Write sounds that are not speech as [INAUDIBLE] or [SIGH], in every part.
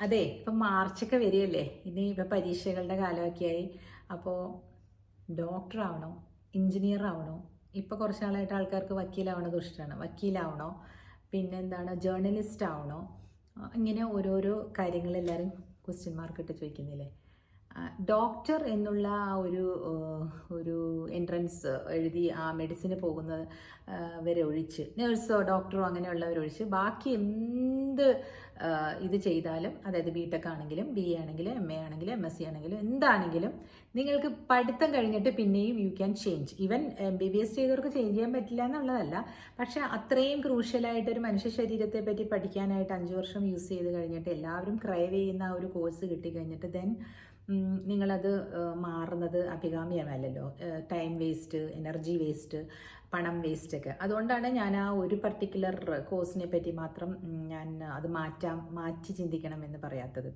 അതെ ഇപ്പം മാർച്ചൊക്കെ വരികയല്ലേ? ഇനി ഇപ്പം പരീക്ഷകളുടെ കാലമൊക്കെയായി. അപ്പോൾ ഡോക്ടർ ആവണോ? എഞ്ചിനീയർ ആവണോ? ഇപ്പോൾ കുറച്ച് നാളായിട്ട് ആൾക്കാർക്ക് വക്കീലാവണത് ഇഷ്ടമാണ്. വക്കീലാവണോ? പിന്നെന്താണ് ജേർണലിസ്റ്റ് ആവണോ? ഇങ്ങനെ ഓരോരോ കാര്യങ്ങൾ എല്ലാവരും ക്വസ്റ്റ്യൻ മാർക്ക് ഇട്ട് ചോദിക്കുന്നില്ലേ? ഡോക്ടർ എന്നുള്ള ആ ഒരു ഒരു എൻട്രൻസ് എഴുതി ആ മെഡിസിന് പോകുന്ന വരെ ഒഴിച്ച്. നേഴ്സോ ഡോക്ടറോ അങ്ങനെയുള്ളവരൊഴിച്ച് ബാക്കി എന്ത് ഇത് ചെയ്താലും അതായത് ബി ടെക് ആണെങ്കിലും ബി എ ആണെങ്കിലും എം എ ആണെങ്കിലും എം എസ് സി ആണെങ്കിലും എന്താണെങ്കിലും നിങ്ങൾക്ക് പഠിത്തം കഴിഞ്ഞിട്ട് പിന്നെയും you can change even M B B S ചെയ്തവർക്ക് ചേഞ്ച് ചെയ്യാൻ പറ്റില്ല എന്നുള്ളതല്ല. പക്ഷേ അത്രയും ക്രൂഷ്യലായിട്ട് ഒരു മനുഷ്യ ശരീരത്തെ പറ്റി പഠിക്കാനായിട്ട് അഞ്ച് വർഷം യൂസ് ചെയ്ത് കഴിഞ്ഞിട്ട് എല്ലാവരും ക്രൈവ് ചെയ്യുന്ന ആ ഒരു കോഴ്സ് കിട്ടിക്കഴിഞ്ഞിട്ട് ദെൻ നിങ്ങളത് മാറുന്നത് അഭികാമ്യമല്ലല്ലോ. ടൈം വേസ്റ്റ് എനർജി വേസ്റ്റ് പണം വേസ്റ്റ് ഒക്കെ. അതുകൊണ്ടാണ് ഞാൻ ആ ഒരു പർട്ടിക്കുലർ കോഴ്സിനെ പറ്റി മാത്രം ഞാൻ അത് മാറ്റാം മാറ്റി ചിന്തിക്കണം എന്ന് പറയാത്തത്.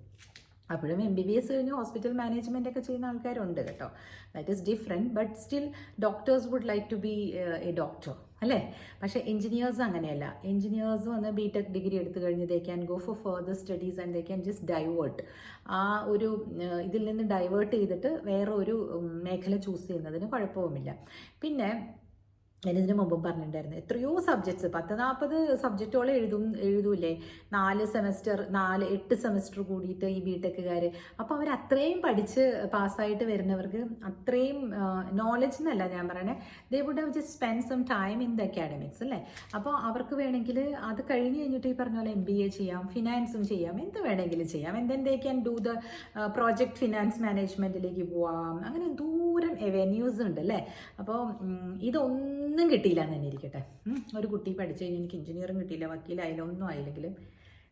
അപ്പോഴും എം ബി ബി എസ് കഴിഞ്ഞ് ഹോസ്പിറ്റൽ മാനേജ്മെന്റ് ഒക്കെ ചെയ്യുന്ന ആൾക്കാരുണ്ട് കേട്ടോ. That is different but still doctors would like to be a doctor അല്ലേ? പക്ഷേ എഞ്ചിനീയേഴ്സ് അങ്ങനെയല്ല. എഞ്ചിനീയേഴ്സ് വന്ന് ബി ടെക് ഡിഗ്രി എടുത്തു കഴിഞ്ഞ് they can go for further studies and they can just divert ആ ഒരു ഏഹ്, ഇതിൽ നിന്ന് ഡൈവേർട്ട് ചെയ്തിട്ട് വേറെ ഒരു മേഖല ചൂസ് ചെയ്യുന്നതിന് കുഴപ്പവുമില്ല. പിന്നെ ഞാൻ ഇതിനു മുമ്പും പറഞ്ഞിട്ടുണ്ടായിരുന്നു. എത്രയോ സബ്ജക്ട്സ് പത്ത് നാൽപ്പത് സബ്ജക്റ്റോളം എഴുതും എഴുതൂലേ നാല് സെമസ്റ്റർ നാല് എട്ട് സെമസ്റ്റർ കൂടിയിട്ട് ഈ ബി ടെക്കുകാർ അപ്പോൾ അവർ അത്രയും പഠിച്ച് പാസ്സായിട്ട് വരുന്നവർക്ക് അത്രയും നോളജ് എന്നല്ല ഞാൻ പറയണേ. They would have just spend some time in the academics അല്ലേ? അപ്പോൾ അവർക്ക് വേണമെങ്കിൽ അത് കഴിഞ്ഞ് കഴിഞ്ഞിട്ട് ഈ പറഞ്ഞ പോലെ എം ബി എ ചെയ്യാം ഫിനാൻസും ചെയ്യാം എന്ത് വേണമെങ്കിലും ചെയ്യാം. Then they can do the project finance മാനേജ്മെന്റിലേക്ക് പോവാം. അങ്ങനെ ദൂരം എവന്യൂസ് ഉണ്ട് അല്ലേ? അപ്പോൾ ഇതൊന്നും കിട്ടിയില്ല എന്ന് തന്നെ ഇരിക്കട്ടെ. ഒരു കുട്ടി പഠിച്ചു കഴിഞ്ഞാൽ എനിക്ക് എഞ്ചിനീയറിംഗ് കിട്ടിയില്ല വക്കീലായില്ല ഒന്നും ആയില്ലെങ്കിലും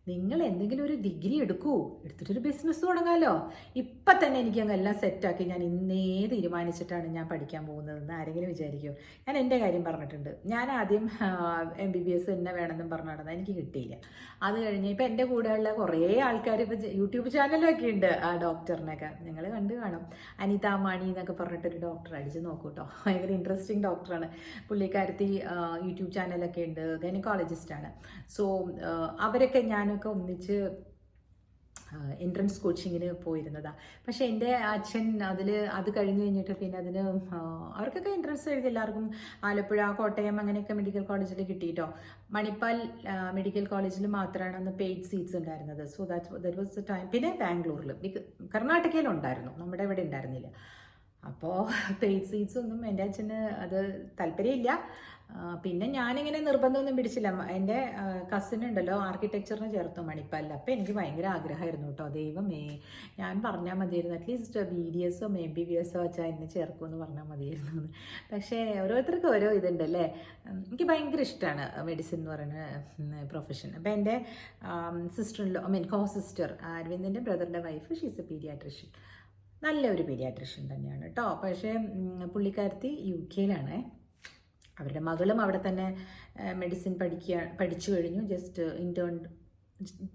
നിങ്ങൾ എന്തെങ്കിലും ഒരു ഡിഗ്രി എടുക്കൂ. എടുത്തിട്ടൊരു ബിസിനസ് തുടങ്ങാമല്ലോ ഇപ്പം തന്നെ എനിക്ക് അങ്ങ് എല്ലാം സെറ്റാക്കി ഞാൻ ഇന്നേ തീരുമാനിച്ചിട്ടാണ് ഞാൻ പഠിക്കാൻ പോകുന്നതെന്ന് ആരെങ്കിലും വിചാരിക്കും ഞാൻ എന്റെ കാര്യം പറഞ്ഞിട്ടുണ്ട്. ഞാൻ ആദ്യം എം ബി ബി എസ് തന്നെ വേണമെന്നും പറഞ്ഞു എനിക്ക് കിട്ടിയില്ല. അത് കഴിഞ്ഞ് ഇപ്പം എന്റെ കൂടെയുള്ള കുറേ ആൾക്കാർ ഇപ്പോൾ യൂട്യൂബ് ചാനലൊക്കെ ഉണ്ട് ആ ഡോക്ടറിനൊക്കെ നിങ്ങൾ കണ്ടു കാണും. അനിത മാണി എന്നൊക്കെ പറഞ്ഞിട്ടൊരു ഡോക്ടർ അടിച്ച് നോക്കൂ കേട്ടോ ഭയങ്കര ഇൻട്രസ്റ്റിംഗ് ഡോക്ടറാണ് പുള്ളിക്കാരത്തി യൂട്യൂബ് ചാനലൊക്കെ ഉണ്ട്. ഗൈനക്കോളജിസ്റ്റാണ് സോ അവരൊക്കെ ഞാനൊക്കെ ഒന്നിച്ച് എൻട്രൻസ് കോച്ചിങ്ങിന് പോയിരുന്നതാണ് പക്ഷേ എന്റെ അച്ഛൻ അതിൽ അത് കഴിഞ്ഞ് കഴിഞ്ഞിട്ട് പിന്നെ അതിന് അവർക്കൊക്കെ എൻട്രൻസ് എഴുതി എല്ലാവർക്കും ആലപ്പുഴ കോട്ടയം അങ്ങനെയൊക്കെ മെഡിക്കൽ കോളേജിൽ കിട്ടിയിട്ടോ. മണിപ്പാൽ മെഡിക്കൽ കോളേജിൽ മാത്രമാണ് അന്ന് പെയ്ഡ് സീറ്റ്സ് ഉണ്ടായിരുന്നത്. So that that was the time പിന്നെ ബാംഗ്ലൂരിൽ കർണാടകയിലുണ്ടായിരുന്നു. നമ്മുടെ ഇവിടെ ഉണ്ടായിരുന്നില്ല. അപ്പോൾ പെയ്ഡ് സീറ്റ്സ് ഒന്നും എന്റെ അച്ഛന് അത് താല്പര്യമില്ല. പിന്നെ ഞാനിങ്ങനെ നിർബന്ധമൊന്നും പിടിച്ചില്ല. എന്റെ കസിൻ ഉണ്ടല്ലോ ആർക്കിടെക്ചറിന് ചേർത്തു മണിപ്പാലിൽ അപ്പോൾ എനിക്ക് ഭയങ്കര ആഗ്രഹമായിരുന്നു കേട്ടോ. ദൈവമേ ഞാൻ പറഞ്ഞാൽ മതിയായിരുന്നു. അറ്റ്ലീസ്റ്റ് ബി ഡി എസോ എം ബി ബി എസോ വെച്ചാൽ എന്നെ ചേർക്കുമെന്ന് പറഞ്ഞാൽ മതിയായിരുന്നു. പക്ഷേ ഓരോരുത്തർക്കും ഓരോ ഇതുണ്ട് അല്ലേ എനിക്ക് ഭയങ്കര ഇഷ്ടമാണ് മെഡിസിൻ എന്ന് പറയുന്ന പ്രൊഫഷൻ അപ്പോൾ എന്റെ sister I mean co sister അരവിന്ദന്റെ ബ്രദറിന്റെ വൈഫ് ഷീസ് എ പീഡിയാട്രിഷ്യൻ നല്ലൊരു പീഡിയാട്രിഷ്യൻ തന്നെയാണ് കേട്ടോ. പക്ഷേ പുള്ളിക്കാരത്തി യു കെയിലാണ് അവരുടെ മകളും അവിടെ തന്നെ മെഡിസിൻ പഠിക്കുക പഠിച്ചു കഴിഞ്ഞു. ജസ്റ്റ് ഇന്റേൺ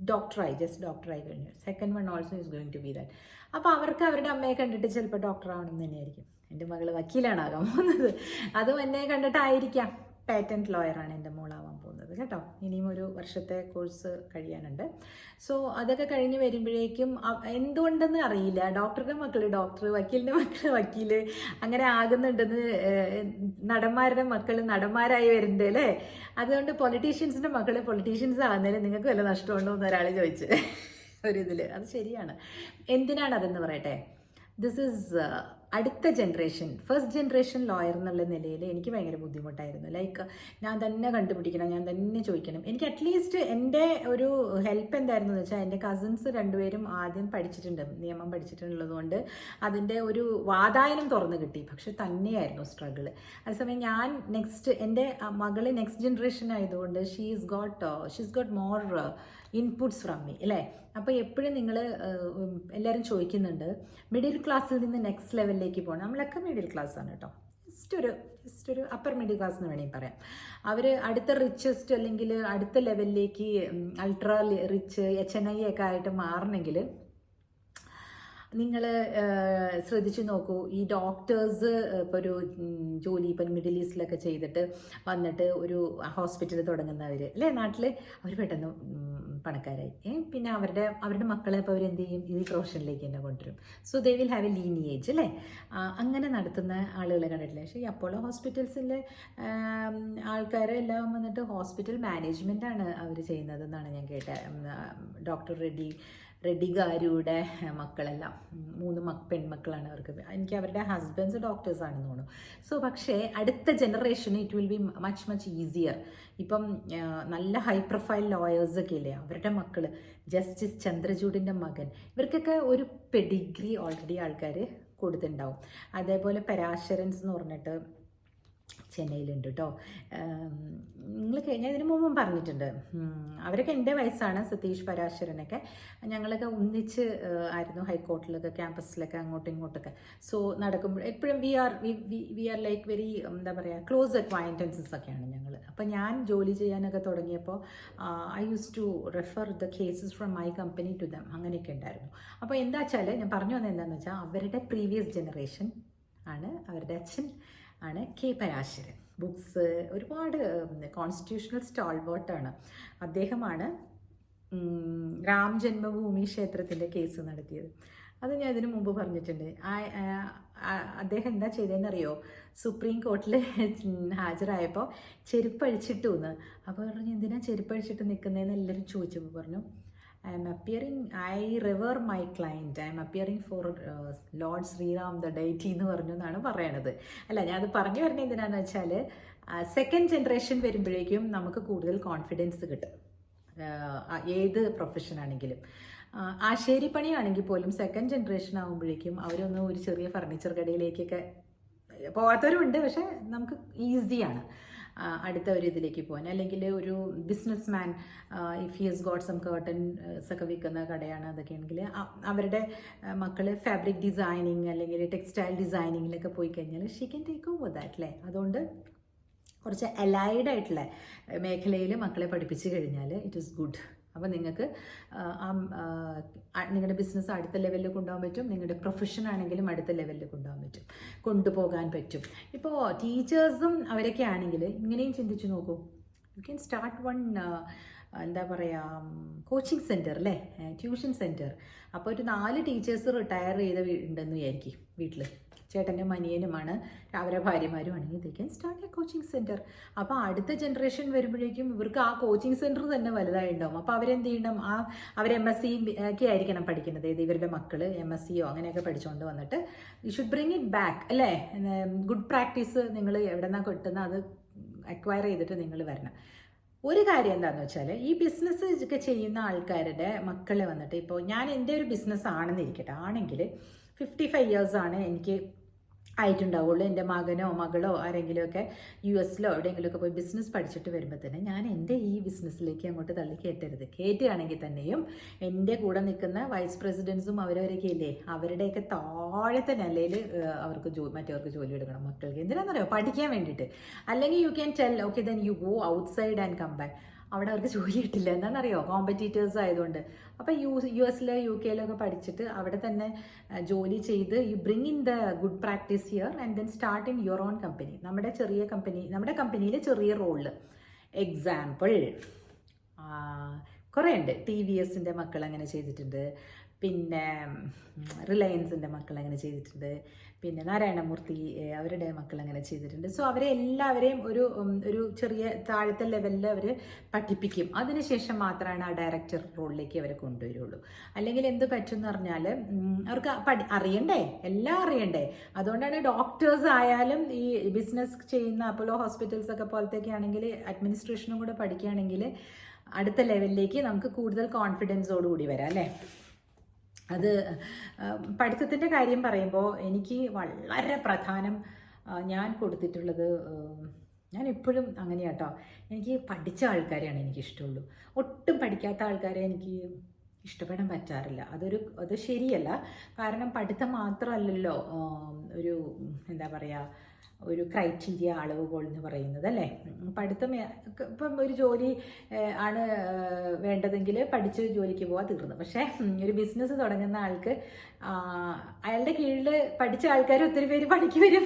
ഡോക്ടറായി ജസ്റ്റ് ഡോക്ടറായി കഴിഞ്ഞു. Second one also is going to be that അപ്പോൾ അവർക്ക് അവരുടെ അമ്മയെ കണ്ടിട്ട് ചിലപ്പോൾ ഡോക്ടർ ആവണം തന്നെയായിരിക്കും. എന്റെ മകൾ വക്കീലാണ് ആകാൻ പോകുന്നത്. അതും എന്നെ കണ്ടിട്ടായിരിക്കാം. പാറ്റന്റ് ലോയറാണ് എന്റെ മോളാവാൻ പോകുന്നത് കേട്ടോ. ഇനിയും ഒരു വർഷത്തെ കോഴ്സ് കഴിയാനുണ്ട്. സോ അതൊക്കെ കഴിഞ്ഞ് വരുമ്പോഴേക്കും എന്തുകൊണ്ടെന്ന് അറിയില്ല. ഡോക്ടറുടെ മക്കൾ ഡോക്ടർ വക്കീലിന്റെ മക്കൾ വക്കീൽ അങ്ങനെ ആകുന്നുണ്ടെന്ന് നടന്മാരുടെ മക്കൾ നടന്മാരായി വരുന്നുണ്ട് അല്ലേ? അതുകൊണ്ട് പൊളിറ്റീഷ്യൻസിന്റെ മക്കൾ പൊളിറ്റീഷ്യൻസ് ആകുന്നതിന് നിങ്ങൾക്ക് വല്ല നഷ്ടമുണ്ടോ എന്ന് ഒരാൾ ചോദിച്ച്. ഒരിതിൽ അത് ശരിയാണ്. എന്തിനാണ് അതെന്ന് പറയട്ടെ? ദിസ് ഈസ് അടുത്ത ജനറേഷൻ ഫസ്റ്റ് ജനറേഷൻ ലോയർ എന്നുള്ള നിലയിൽ എനിക്ക് ഭയങ്കര ബുദ്ധിമുട്ടായിരുന്നു. ലൈക്ക് ഞാൻ തന്നെ കണ്ടുപിടിക്കണം ഞാൻ തന്നെ ചോദിക്കണം. എനിക്ക് അറ്റ്ലീസ്റ്റ് എന്റെ ഒരു ഹെൽപ്പ് എന്തായിരുന്നു എന്ന് വെച്ചാൽ എന്റെ കസിൻസ് രണ്ടുപേരും ആദ്യം പഠിച്ചിട്ടുണ്ട് നിയമം പഠിച്ചിട്ടുള്ളതുകൊണ്ട് അതിന്റെ ഒരു വാതായനം തുറന്നു കിട്ടി. പക്ഷെ തന്നെയായിരുന്നു സ്ട്രഗിൾ അതേസമയം ഞാൻ നെക്സ്റ്റ് എന്റെ മകൾ നെക്സ്റ്റ് ജനറേഷൻ ആയതുകൊണ്ട് she is got she's got more inputs from me അല്ലേ? അപ്പോൾ എപ്പോഴും നിങ്ങൾ എല്ലാവരും ചോദിക്കുന്നുണ്ട് മിഡിൽ ക്ലാസ്സിൽ നിന്ന് നെക്സ്റ്റ് ലെവലിലേക്ക് പോകണം നമ്മളൊക്കെ മിഡിൽ ക്ലാസ് ആണ് കേട്ടോ. ജസ്റ്റ് ഒരു ജസ്റ്റ് ഒരു അപ്പർ മിഡിൽ ക്ലാസ് എന്ന് വേണമെങ്കിൽ പറയാം. അവർ അടുത്ത റിച്ചസ്റ്റ് അല്ലെങ്കിൽ അടുത്ത ലെവലിലേക്ക് ultra rich H N I ഒക്കെ ആയിട്ട് മാറണമെങ്കിൽ നിങ്ങൾ ശ്രദ്ധിച്ചു നോക്കൂ. ഈ ഡോക്ടേഴ്സ് ഇപ്പോൾ ഒരു ജോലി ഇപ്പം മിഡിൽ ഈസ്റ്റിലൊക്കെ ചെയ്തിട്ട് വന്നിട്ട് ഒരു ഹോസ്പിറ്റൽ തുടങ്ങുന്നവർ അല്ലേ നാട്ടിൽ അവർ പെട്ടെന്ന് പണക്കാരായി. പിന്നെ അവരുടെ അവരുടെ മക്കളെ ഇപ്പോൾ അവരെന്ത് ചെയ്യും? ഈ പ്രൊഫഷനിലേക്ക് തന്നെ കൊണ്ടുവരും. So they will have a lineage അല്ലേ? അങ്ങനെ നടത്തുന്ന ആളുകളെ കണ്ടിട്ടില്ല? പക്ഷേ ഈ അപ്പോളോ ഹോസ്പിറ്റൽസിലെ ആൾക്കാരെല്ലാം വന്നിട്ട് ഹോസ്പിറ്റൽ മാനേജ്മെന്റാണ് അവർ ചെയ്യുന്നതെന്നാണ് ഞാൻ കേട്ടത് ഡോക്ടർ റെഡ്ഡി റെഡ്ഡി ഗാരുയുടെ മക്കളെല്ലാം മൂന്ന് മക് പെൺമക്കളാണ് അവർക്ക്. എനിക്ക് അവരുടെ ഹസ്ബൻഡ്സ് ഡോക്ടേഴ്സ് ആണെന്ന് തോന്നുന്നു. സോ പക്ഷേ അടുത്ത ജനറേഷന് it will be much much easier ഇപ്പം നല്ല ഹൈ പ്രൊഫൈൽ ലോയേഴ്സ് ഒക്കെ ഇല്ലേ അവരുടെ മക്കൾ ജസ്റ്റിസ് ചന്ദ്രചൂഡിന്റെ മകൻ ഇവർക്കൊക്കെ ഒരു പെഡിഗ്രി ഓൾറെഡി ആൾക്കാർ കൊടുത്തിട്ടുണ്ടാവും. അതേപോലെ പരാശരൻസ് എന്ന് പറഞ്ഞിട്ട് ചെന്നൈയിലുണ്ട് കേട്ടോ നിങ്ങൾ കഴിഞ്ഞ ഇതിന് മുമ്പും പറഞ്ഞിട്ടുണ്ട്. അവരൊക്കെ എന്റെ വയസ്സാണ് സതീഷ് പരാശരനൊക്കെ. ഞങ്ങളൊക്കെ ഒന്നിച്ച് ആയിരുന്നു ഹൈക്കോർട്ടിലൊക്കെ ക്യാമ്പസിലൊക്കെ അങ്ങോട്ടും ഇങ്ങോട്ടൊക്കെ. സോ നടക്കുമ്പോൾ എപ്പോഴും we are we are like very എന്താ പറയുക ക്ലോസ് അക്വൈന്റൻസസ് ഒക്കെയാണ് ഞങ്ങൾ അപ്പോൾ ഞാൻ ജോലി ചെയ്യാനൊക്കെ തുടങ്ങിയപ്പോൾ I use to refer the cases from my company to them അങ്ങനെയൊക്കെ ഉണ്ടായിരുന്നു. അപ്പോൾ എന്താ വെച്ചാൽ ഞാൻ പറഞ്ഞു വന്നത് എന്താണെന്ന് വെച്ചാൽ അവരുടെ പ്രീവിയസ് ജനറേഷൻ ആണ് അവരുടെ അച്ഛൻ. ആണ് കെ പരാശരൻ. ബുക്സ് ഒരുപാട് കോൺസ്റ്റിറ്റ്യൂഷണൽ സ്റ്റാൾവേർട്ടാണ് അദ്ദേഹമാണ് രാം ജന്മഭൂമി ക്ഷേത്രത്തിന്റെ കേസ് നടത്തിയത്. അത് ഞാൻ ഇതിനു മുമ്പ് പറഞ്ഞിട്ടുണ്ട്. അദ്ദേഹം എന്താ ചെയ്തതെന്നറിയോ സുപ്രീം കോർട്ടിൽ [LAUGHS] ഹാജരായപ്പോൾ ചെരുപ്പഴിച്ചിട്ടു എന്ന് അപ്പോൾ പറഞ്ഞു എന്തിനാ ചെരുപ്പഴിച്ചിട്ട് നിൽക്കുന്നതെന്ന് എല്ലാവരും ചോദിച്ചപ്പോൾ പറഞ്ഞു I'm appearing I river my client I'm appearing for lord Shriram the deity എന്ന് പറഞ്ഞു എന്നാണ് പറയണത്. അല്ല ഞാൻ അത് പറഞ്ഞു വരുന്നത് എന്തിനാന്ന് വെച്ചാൽ സെക്കൻഡ് ജനറേഷൻ വരുമ്പോഴേക്കും നമുക്ക് കൂടുതൽ കോൺഫിഡൻസ് കിട്ടും. ഏത് പ്രൊഫഷൻ ആണെങ്കിലും. ആശേരി ആശേരിപ്പണിയാണെങ്കിൽ പോലും സെക്കൻഡ് ജനറേഷൻ ആകുമ്പോഴേക്കും അവരൊന്ന് ഒരു ചെറിയ ഫർണിച്ചർ കടയിലേക്കൊക്കെ പോകാത്തവരുണ്ട് പക്ഷെ നമുക്ക് ഈസിയാണ് അടുത്ത ഒരു ഇതിലേക്ക് പോകാൻ അല്ലെങ്കിൽ ഒരു business man if his got some curtains ഒക്കെ വിൽക്കുന്ന കടയാണ് അതൊക്കെയാണെങ്കിൽ അവരുടെ മക്കൾ ഫാബ്രിക് ഡിസൈനിങ് അല്ലെങ്കിൽ ടെക്സ്റ്റൈൽ ഡിസൈനിങ്ങിലൊക്കെ പോയി കഴിഞ്ഞാൽ she can take over that അല്ലേ അതുകൊണ്ട് കുറച്ച് അലൈഡ് ആയിട്ടുള്ള മേഖലയിൽ മക്കളെ പഠിപ്പിച്ചു കഴിഞ്ഞാൽ ഇറ്റ് ഈസ് ഗുഡ് അപ്പോൾ നിങ്ങൾക്ക് നിങ്ങളുടെ ബിസിനസ് അടുത്ത ലെവലിൽ കൊണ്ടുപോകാൻ പറ്റും. നിങ്ങളുടെ പ്രൊഫഷൻ ആണെങ്കിലും അടുത്ത ലെവലിൽ കൊണ്ടുപോകാൻ പറ്റും. കൊണ്ടുപോകാൻ പറ്റും. ഇപ്പോൾ ടീച്ചേഴ്സും അവരൊക്കെ ആണെങ്കിൽ ഇങ്ങനെയും ചിന്തിച്ചു നോക്കൂ. യു ക്യാൻ സ്റ്റാർട്ട് വൺ എന്താ പറയുക കോച്ചിങ് സെന്റർ അല്ലേ? ട്യൂഷൻ സെന്റർ അപ്പോൾ ഒരു നാല് ടീച്ചേഴ്സ് റിട്ടയർ ചെയ്ത ഉണ്ടെന്ന് വിചാരിക്കും വീട്ടിൽ ചേട്ടനും അനിയനുമാണ്. അവരെ ഭാര്യമാരുമാണ് ദേ can start a coaching centre അപ്പോൾ അടുത്ത ജനറേഷൻ വരുമ്പോഴേക്കും ഇവർക്ക് ആ കോച്ചിങ് സെന്റർ തന്നെ വലുതായി ഉണ്ടാവും അപ്പോൾ അവരെന്ത് ചെയ്യണം? ആ അവർ എം എസ് സി ഒക്കെ ആയിരിക്കണം പഠിക്കുന്നത്. ഇത് ഇവരുടെ മക്കൾ എം എസ് സിയോ അങ്ങനെയൊക്കെ പഠിച്ചുകൊണ്ട് വന്നിട്ട് you should bring it back അല്ലേ? ഗുഡ് പ്രാക്ടീസ് നിങ്ങൾ എവിടെ നിന്നാണ് കിട്ടുന്ന അത് അക്വയർ ചെയ്തിട്ട് നിങ്ങൾ വരണം. ഒരു കാര്യം എന്താണെന്ന് വെച്ചാൽ ഈ ബിസിനസ് ഒക്കെ ചെയ്യുന്ന ആൾക്കാരുടെ മക്കൾ വന്നിട്ട് ഇപ്പോൾ ഞാൻ എന്റെ ഒരു ബിസിനസ് ആണെന്നിരിക്കട്ടെ ആണെങ്കിൽ ഫിഫ്റ്റി ഫൈവ് ഇയേഴ്സാണ് എനിക്ക് ആയിട്ടുണ്ടാവുള്ളൂ. എന്റെ മകനോ മകളോ ആരെങ്കിലുമൊക്കെ യു എസിലോ എവിടെയെങ്കിലുമൊക്കെ പോയി ബിസിനസ് പഠിച്ചിട്ട് വരുമ്പോൾ തന്നെ ഞാൻ എന്റെ ഈ ബിസിനസ്സിലേക്ക് അങ്ങോട്ട് തള്ളി കയറ്റരുത്. കയറ്റുകയാണെങ്കിൽ തന്നെയും എന്റെ കൂടെ നിൽക്കുന്ന വൈസ് പ്രസിഡൻസും അവരവരൊക്കെ ഇല്ലേ? അവരുടെയൊക്കെ താഴത്തെ നിലയിൽ അവർക്ക് ജോ മറ്റവർക്ക് ജോലി എടുക്കണം മക്കൾക്ക്. എന്തിനാണെന്നറിയോ? പഠിക്കാൻ വേണ്ടിയിട്ട്. അല്ലെങ്കിൽ you can tell okay then you go outside and come back അവിടെ അവർക്ക് ജോലി കിട്ടില്ല. എന്താണെന്നറിയോ? കോമ്പറ്റീറ്റേഴ്സ് ആയതുകൊണ്ട്. അപ്പോൾ യു യു എസിലെ യു കെയിലൊക്കെ പഠിച്ചിട്ട് അവിടെ തന്നെ ജോലി ചെയ്ത് you bring in the good practice year and then start in your own company നമ്മുടെ ചെറിയ കമ്പനി നമ്മുടെ കമ്പനിയിലെ ചെറിയ റോളിൽ എക്സാമ്പിൾ കുറേ ഉണ്ട് ടി വി എസിന്റെ മക്കൾ അങ്ങനെ ചെയ്തിട്ടുണ്ട്. പിന്നെ റിലയൻസിന്റെ മക്കൾ അങ്ങനെ ചെയ്തിട്ടുണ്ട്. പിന്നെ നാരായണമൂർത്തി അവരുടെ മക്കൾ അങ്ങനെ ചെയ്തിട്ടുണ്ട്. സോ അവരെ എല്ലാവരെയും ഒരു ഒരു ചെറിയ താഴത്തെ ലെവലിൽ അവർ പഠിപ്പിക്കും. അതിനുശേഷം മാത്രമാണ് ആ ഡയറക്ടർ റോളിലേക്ക് അവരെ കൊണ്ടുവരുള്ളൂ. അല്ലെങ്കിൽ എന്ത് പറ്റും എന്ന് പറഞ്ഞാൽ അവർക്ക് പഠി അറിയണ്ടേ? എല്ലാം അറിയണ്ടേ? അതുകൊണ്ടാണ് ഡോക്ടേഴ്സ് ആയാലും ഈ ബിസിനസ് ചെയ്യുന്ന അപ്പോലോ ഹോസ്പിറ്റൽസ് ഒക്കെ പോലത്തേക്ക് ആണെങ്കിൽ അഡ്മിനിസ്ട്രേഷനും കൂടെ പഠിക്കുകയാണെങ്കിൽ അടുത്ത ലെവലിലേക്ക് നമുക്ക് കൂടുതൽ കോൺഫിഡൻസോടുകൂടി വരാം അല്ലേ? അത് പഠിത്തത്തിന്റെ കാര്യം പറയുമ്പോൾ എനിക്ക് വളരെ പ്രധാനം ഞാൻ കൊടുത്തിട്ടുള്ളത് ഞാൻ എപ്പോഴും അങ്ങനെ കേട്ടോ എനിക്ക് പഠിച്ച ആൾക്കാരെയാണ് എനിക്ക് ഇഷ്ടമുള്ളൂ ഒട്ടും പഠിക്കാത്ത ആൾക്കാരെ എനിക്ക് ഇഷ്ടപ്പെടാൻ പറ്റാറില്ല. അതൊരു അത് ശരിയല്ല. കാരണം പഠിത്തം മാത്രമല്ലല്ലോ ഒരു എന്താ പറയുക ഒരു ക്രൈറ്റീരിയ അളവുകോൾ എന്ന് പറയുന്നത് അല്ലേ? പഠിത്തം ഇപ്പം ഒരു ജോലി ആണ് വേണ്ടതെങ്കിൽ പഠിച്ച ജോലിക്ക് പോകാൻ തീർന്നു. പക്ഷേ ഒരു ബിസിനസ് തുടങ്ങുന്ന ആൾക്ക് അയാളുടെ കീഴിൽ പഠിച്ച ആൾക്കാർ ഒത്തിരി പേര് പണിക്ക് വരും.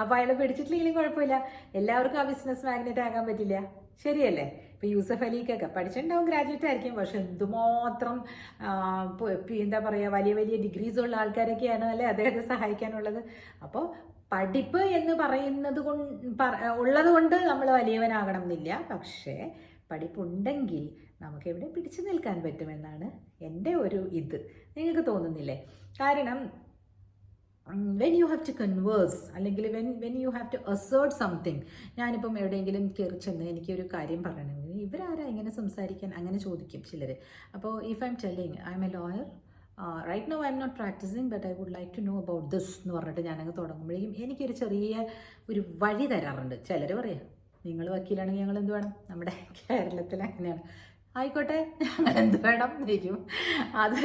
അപ്പോൾ അയാളെ പഠിച്ചിട്ടില്ലെങ്കിലും കുഴപ്പമില്ല. എല്ലാവർക്കും ആ ബിസിനസ് മാഗ്നറ്റ് ആകാൻ പറ്റില്ല. ശരിയല്ലേ? ഇപ്പോൾ യൂസഫ് അലിക്കൊക്കെ പഠിച്ചിട്ടുണ്ടാവും ഗ്രാജുവേറ്റ് ആയിരിക്കും. പക്ഷെ എന്തുമാത്രം ഇപ്പൊ ഇപ്പൊ എന്താ പറയുക വലിയ വലിയ ഡിഗ്രീസ് ഉള്ള ആൾക്കാരൊക്കെയാണ് അല്ലേ അദ്ദേഹത്തെ സഹായിക്കാനുള്ളത്. അപ്പോൾ പഠിപ്പ് എന്ന് പറയുന്നത് കൊണ്ട് ഉള്ളത് കൊണ്ട് നമ്മൾ വലിയവനാകണം എന്നില്ല പക്ഷേ പഠിപ്പുണ്ടെങ്കിൽ നമുക്ക് എവിടെ പിടിച്ചു നിൽക്കാൻ പറ്റുമെന്നാണ് എന്റെ ഒരു ഇത്. നിങ്ങൾക്ക് തോന്നുന്നില്ലേ? കാരണം when you have to converse അല്ലെങ്കിൽ when when you have to assert something ഞാനിപ്പം എവിടെയെങ്കിലും കയറി ചെന്ന് എനിക്കൊരു കാര്യം പറയണമെങ്കിൽ ഇവരാരാ ഇങ്ങനെ സംസാരിക്കാൻ അങ്ങനെ ചോദിക്കും ചിലർ അപ്പോൾ if I'm telling I'm a lawyer right no I'm not practising but I would like to know about this എന്ന് പറഞ്ഞിട്ട് ഞാനങ്ങ് തുടങ്ങുമ്പോഴേക്കും എനിക്കൊരു ചെറിയ ഒരു വഴി തരാറുണ്ട്. ചിലർ പറയാം നിങ്ങൾ വക്കീലാണെങ്കിൽ ഞങ്ങൾ എന്ത് വേണം? നമ്മുടെ കേരളത്തിൽ അങ്ങനെയാണ്. ആയിക്കോട്ടെ ഞങ്ങൾ എന്ത് വേണം എന്നിരിക്കും അത്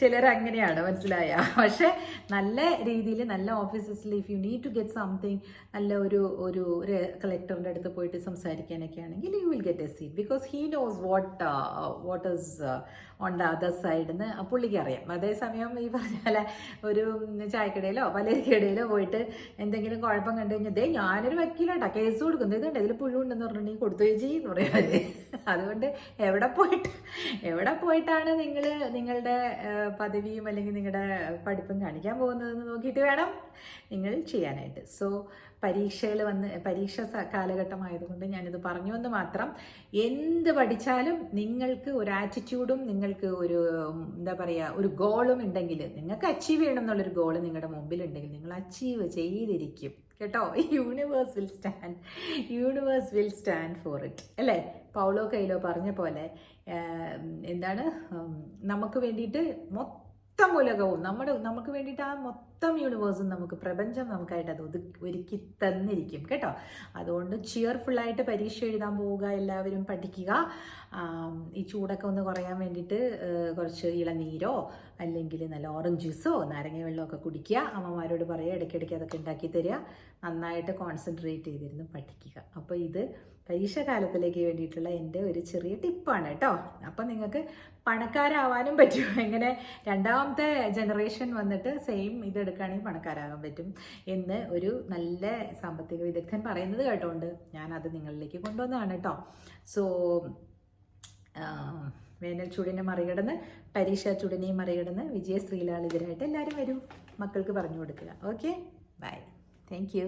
ചിലർ അങ്ങനെയാണ് മനസ്സിലായ? പക്ഷേ നല്ല രീതിയിൽ നല്ല ഓഫീസസിൽ if you need to get something നല്ല ഒരു ഒരു കളക്ടറിന്റെ അടുത്ത് പോയിട്ട് സംസാരിക്കാനൊക്കെ ആണെങ്കിൽ you will get a seat because he knows what what is the other side നിന്ന് പുള്ളിക്ക് അറിയാം. അതേസമയം ഈ പറഞ്ഞ പോലെ ഒരു ചായക്കടയിലോ പലരിക്കടയിലോ പോയിട്ട് എന്തെങ്കിലും കുഴപ്പം കണ്ടു കഴിഞ്ഞാൽ ദേ ഞാനൊരു വക്കീലാട്ടാ കേസ് കൊടുക്കുന്നത് ഇതുണ്ട് ഇതിൽ പുഴുണ്ടെന്ന് പറഞ്ഞിട്ടുണ്ടെങ്കിൽ കൊടുത്തു ചേച്ചി എന്ന് പറയാതെ അതുകൊണ്ട് എവിടെ പോയിട്ട് എവിടെ പോയിട്ടാണ് നിങ്ങൾ നിങ്ങളുടെ പദവിയും അല്ലെങ്കിൽ നിങ്ങളുടെ പഠിപ്പും കാണിക്കാൻ പോകുന്നതെന്ന് നോക്കിയിട്ട് വേണം നിങ്ങൾ ചെയ്യാനായിട്ട്. സോ പരീക്ഷകൾ വന്ന് പരീക്ഷ കാലഘട്ടമായതുകൊണ്ട് ഞാനിത് പറഞ്ഞു എന്ന് മാത്രം എന്ത് പഠിച്ചാലും നിങ്ങൾക്ക് ഒരു ആറ്റിറ്റ്യൂഡും നിങ്ങൾക്ക് ഒരു എന്താ പറയുക ഒരു ഗോളും ഉണ്ടെങ്കിൽ നിങ്ങൾക്ക് അച്ചീവ് ചെയ്യണം എന്നുള്ളൊരു ഗോൾ നിങ്ങളുടെ മുമ്പിലുണ്ടെങ്കിൽ നിങ്ങൾ അച്ചീവ് ചെയ്തിരിക്കും. കേട്ടോ? Universe will stand universe will stand for it അല്ലേ? പൗലോ കയ്യിലോ പറഞ്ഞ പോലെ എന്താണ് നമുക്ക് വേണ്ടിയിട്ട് മൊത്തം ഉലകവും നമ്മുടെ നമുക്ക് വേണ്ടിയിട്ട് ആ മൊത്തം യൂണിവേഴ്സും നമുക്ക് പ്രപഞ്ചം നമുക്കായിട്ട് അത് ഒതു ഒരുക്കി തന്നിരിക്കും കേട്ടോ? അതുകൊണ്ട് ചിയർഫുള്ളായിട്ട് പരീക്ഷ എഴുതാൻ പോവുക എല്ലാവരും പഠിക്കുക. ഈ ചൂടൊക്കെ ഒന്ന് കുറയാൻ വേണ്ടിയിട്ട് കുറച്ച് ഇളനീരോ അല്ലെങ്കിൽ നല്ല ഓറഞ്ച് ജ്യൂസോ നാരങ്ങ വെള്ളമൊക്കെ കുടിക്കുക. അമ്മമാരോട് പറയുക ഇടയ്ക്കിടയ്ക്ക് അതൊക്കെ ഉണ്ടാക്കി തരിക. നന്നായിട്ട് കോൺസെൻട്രേറ്റ് ചെയ്തിരുന്ന് പഠിക്കുക. അപ്പോൾ ഇത് പരീക്ഷ കാലത്തിലേക്ക് വേണ്ടിയിട്ടുള്ള എന്റെ ഒരു ചെറിയ ടിപ്പാണ് കേട്ടോ. അപ്പം നിങ്ങൾക്ക് പണക്കാരാവാനും പറ്റും. എങ്ങനെ രണ്ടാമത്തെ ജനറേഷൻ വന്നിട്ട് സെയിം ഇതെടുക്കുകയാണെങ്കിൽ പണക്കാരാകാൻ പറ്റും എന്ന് ഒരു നല്ല സാമ്പത്തിക വിദഗ്ധൻ പറയുന്നത് കേട്ടോണ്ട് അത് നിങ്ങളിലേക്ക് കൊണ്ടുവന്നതാണ് കേട്ടോ. സോ വേനൽ ചൂടിനെ മറികടന്ന് പരീക്ഷാ ചൂടിനെയും മറികടന്ന് വിജയ ശ്രീലാളിതരായിട്ട് എല്ലാവരും വരും. മക്കൾക്ക് പറഞ്ഞു കൊടുക്കുക. ഓക്കെ? ബൈ. താങ്ക്